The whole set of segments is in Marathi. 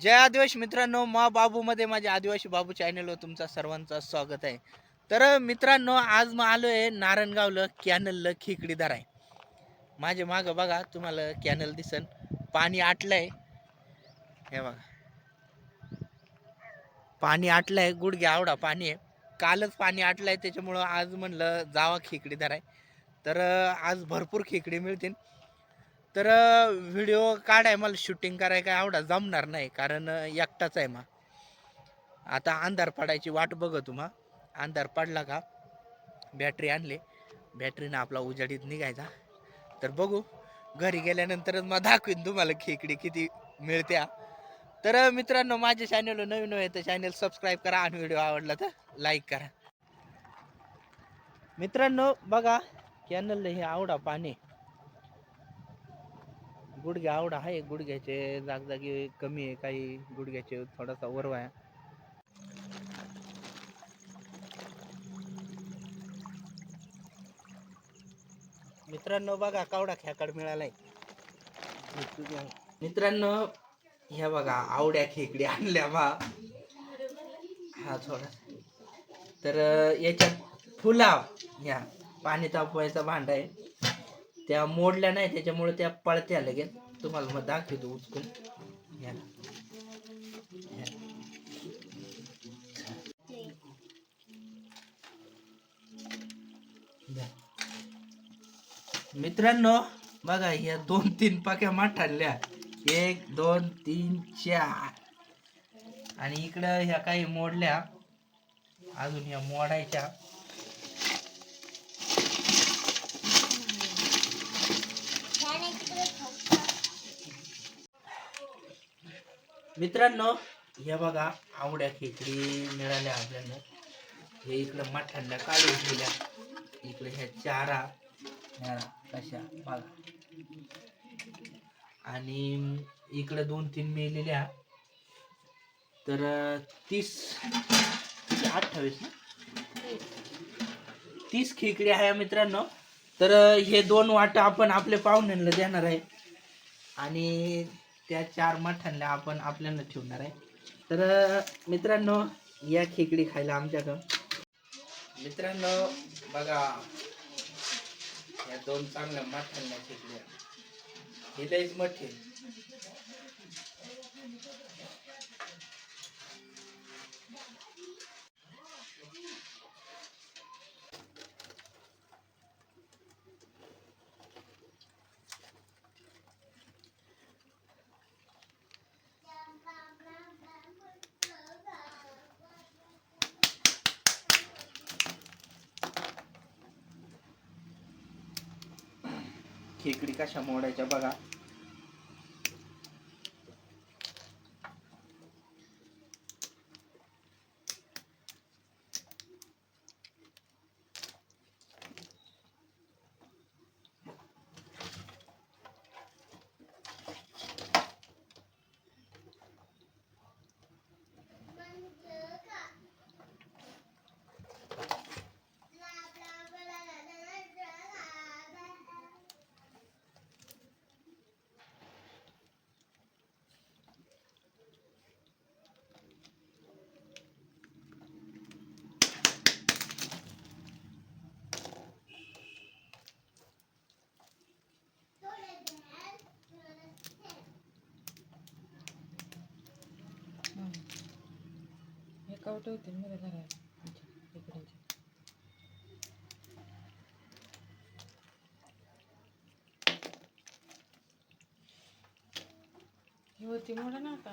जय आदिवासी मित्रांनो मा बाबूमध्ये माझ्या आदिवासी बाबू चॅनलवर तुमचा सर्वांचं स्वागत आहे. तर मित्रांनो आज मग आलो आहे नारायणगावलं कॅनलला खेकडीदार आहे माझ्या मागं बघा तुम्हाला कॅनल दिसन. पाणी आटलंय. हे बघा. पाणी आटलंय गुडघे आवडा पाणी आहे. कालच पाणी आटलंय त्याच्यामुळं आज म्हणलं जावा खिकडीदार आहे तर आज भरपूर खेकडी मिळतील. तर व्हिडिओ काढाय मला शूटिंग कराय काय आवडा जमणार नाही कारण एकटाच आहे मा. आता अंधार पडायची वाट बघ तुम्हा अंधार पडला का बॅटरी आणली. बॅटरीनं आपला उजाडीत निघायचा. तर बघू घरी गेल्यानंतरच मग दाखवीन तुम्हाला खेकडी किती मिळत्या. तर मित्रांनो माझ्या चॅनलला नवीन आहे तर चॅनल सबस्क्राईब करा आणि व्हिडिओ आवडला तर लाईक करा. मित्रांनो बघा कॅनलला हे आवडा पाणी. गुडघे आवड आहे गुडघ्याचे जागजागी कमी आहे काही गुडघ्याचे थोडासा वरवा आहे. मित्रांनो बघा कावडा खेकड मिळालाय. मित्रांनो ह्या बघा आवड्या खेकडी आणल्या बा. हा थोडा. तर याच्यात फुलाव ह्या पाणी तापवायचा भांडा आहे. त्या मोडल्या नाही त्याच्यामुळे त्या पळत्या लगेच. तुम्हाला मग दाखवतो उचकून. मित्रांनो बघा ह्या दोन तीन पाक्या माठाल्या. एक दोन तीन चार. आणि इकडं ह्या काही मोडल्या. अजून ह्या मोडायच्या. मित्रांनो हे बघा आवड्या खेकडी मिळाल्या आपल्याला. हे इकडं मठांना काढून दिल्या इकडे ह्या चारा ह्या कशा बघा. आणि इकडे दोन तीन मिळलेल्या तर तीस अठ्ठावीस ना? तीस खेकडी आहे मित्रांनो. तर हे दोन वाटा आपण आपल्या पाहुण्यांना देणार आहे. आणि त्या चार मठांना आपण आपल्याला ठेवणार आहे. तर मित्रांनो या खेकडी खायला आमच्याकडं. मित्रांनो बघा. या दोन चांगल्या मठांना खेकड्या ही लईच मोठी खेकडी कशा मोडायच्या बघा. कवटे होतील मला घरात इकडचे ही होती मोठा ना आता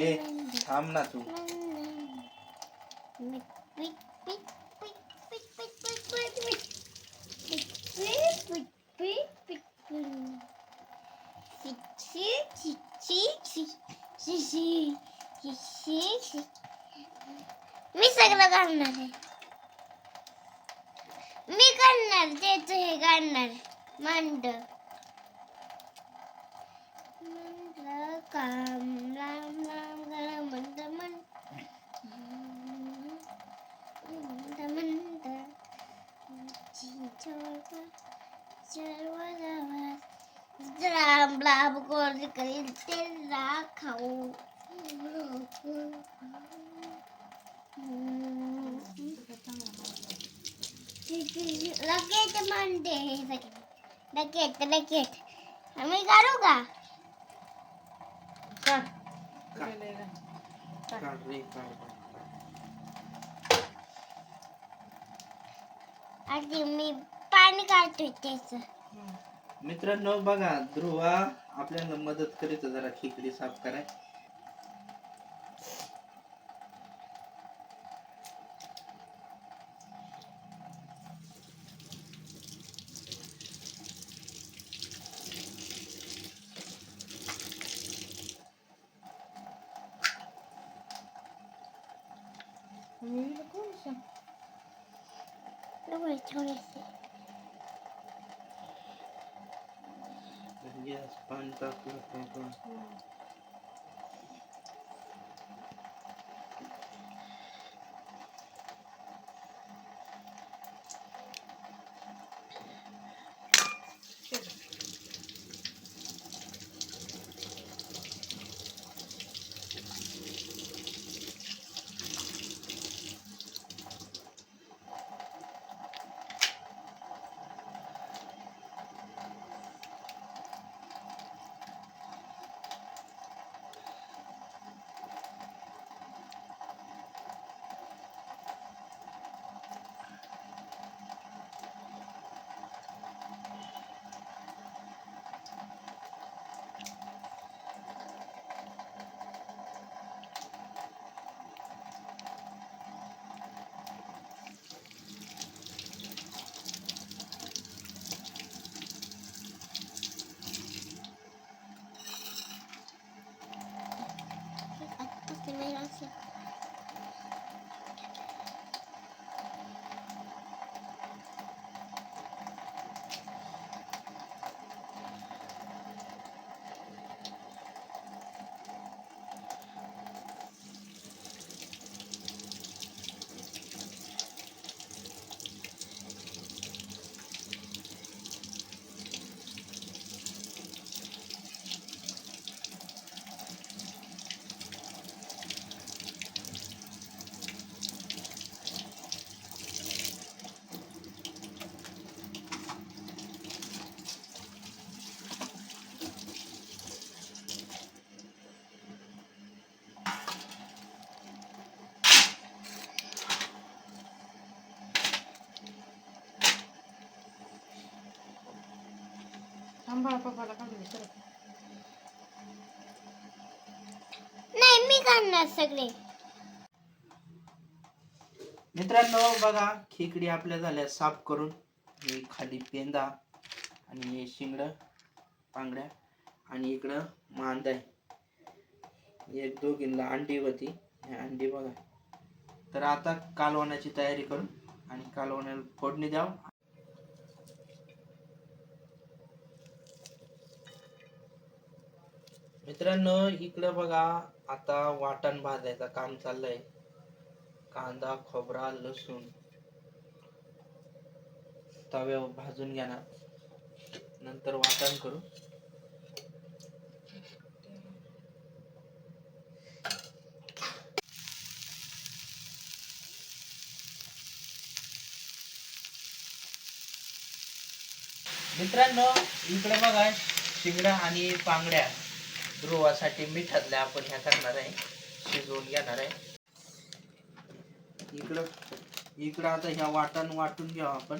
ए थांब ना तू. मी सगळं काढणार आहे. मी काढणार त्याच हे काढणार मांड राम राम गोड करील ते खाऊ लगेच म्हणते हे सगळे लगेच लगेच आम्ही काढू का काढ आधी मी पाणी काढतोय त्याच. मित्रांनो बघा ध्रुवा आपल्याला मदत करीत जरा खिचडी साफ कराय. नको सांग. थोडे थोडेसे गॅस पाणी टाकलं का का? नाही मी काढणार सगळे. मित्रांनो बघा खेकडी आपल्या झाल्या साफ करून. हे खाली पेंदा आणि हे शिंगड पांगड्या आणि इकडं मांद. आहे एक दोघींना अंडी होती. हे अंडी बघा. तर आता कालवण्याची तयारी करू आणि कालवण्याला फोडणी द्याव मित्रांनो इकडं बघा आता वाटण भाजायचं काम चाललंय. कांदा खोबरा लसूण. तव्यावर भाजून घेणार. नंतर वाटण करू. मित्रांनो इकडे बघा शिंगडा आणि पांगड्या. ध्रुवासाठी मिठातल्या आपण ह्या करणार आहे. शिजवून घेणार आहे. इकडं इकडं आता ह्या वाटण वाटून घ्यावं आपण.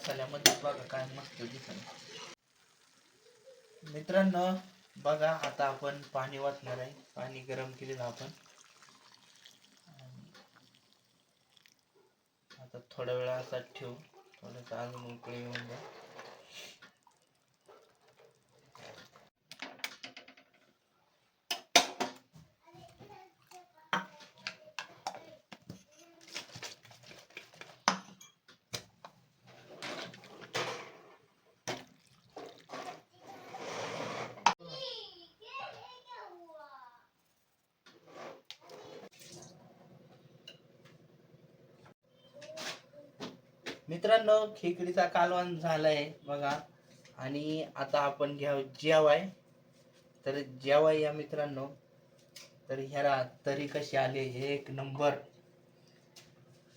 मसाल्यामध्ये बघा काय मस्त दिसत मित्रांनो बघा आता आपण पाणी वाचणार आहे. पाणी गरम केलेलं आपण. आता थोड्या वेळा असा ठेवू. थोडंसं अजून उकळी येऊन द्या मित्रांनो खेकडीचा कालवण झालाय बघा. आणि आता आपण घ्या जेवाय. तर जेवाय या मित्रांनो. तर ह्याला तरी कशी आले? हे एक नंबर.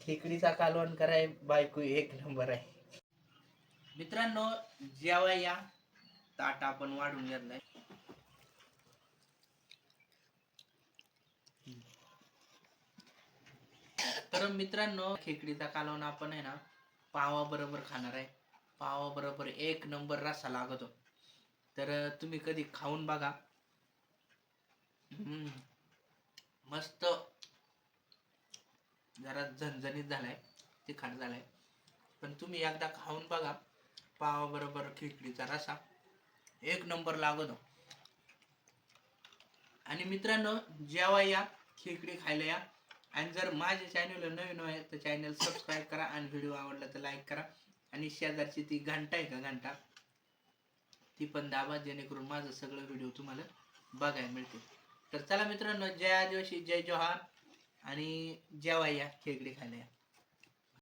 खेकडीचा कालवण कराय बायको एक नंबर आहे. मित्रांनो जेवाय या. ताट आपण वाढून घेतलाय. तर मित्रांनो खेकडीचा कालवण आपण आहे ना पावा बरोबर खाणार आहे. पावा बरोबर एक नंबर रस्सा लागतो. तर तुम्ही कधी खाऊन बघा. मस्त. जरा झणझणीत झालाय. तिखट झालाय. पण तुम्ही एकदा खाऊन बघा. पावा बरोबर रसा एक नंबर लागतो. आणि मित्रांनो जेव्हा या खिचडी खायला या आणि जर माझ्या चॅनलला नवीन आहे तर चॅनल सबस्क्राईब करा आणि व्हिडिओ आवडला तर लाईक करा. आणि शेजारची ती घंटा आहे का घंटा? ती पण दाबा जेणेकरून माझं सगळं व्हिडिओ तुम्हाला बघायला मिळते तर चला मित्रांनो जय आदिवासी जय जोहार आणि जेवा या खेकडे खायला या.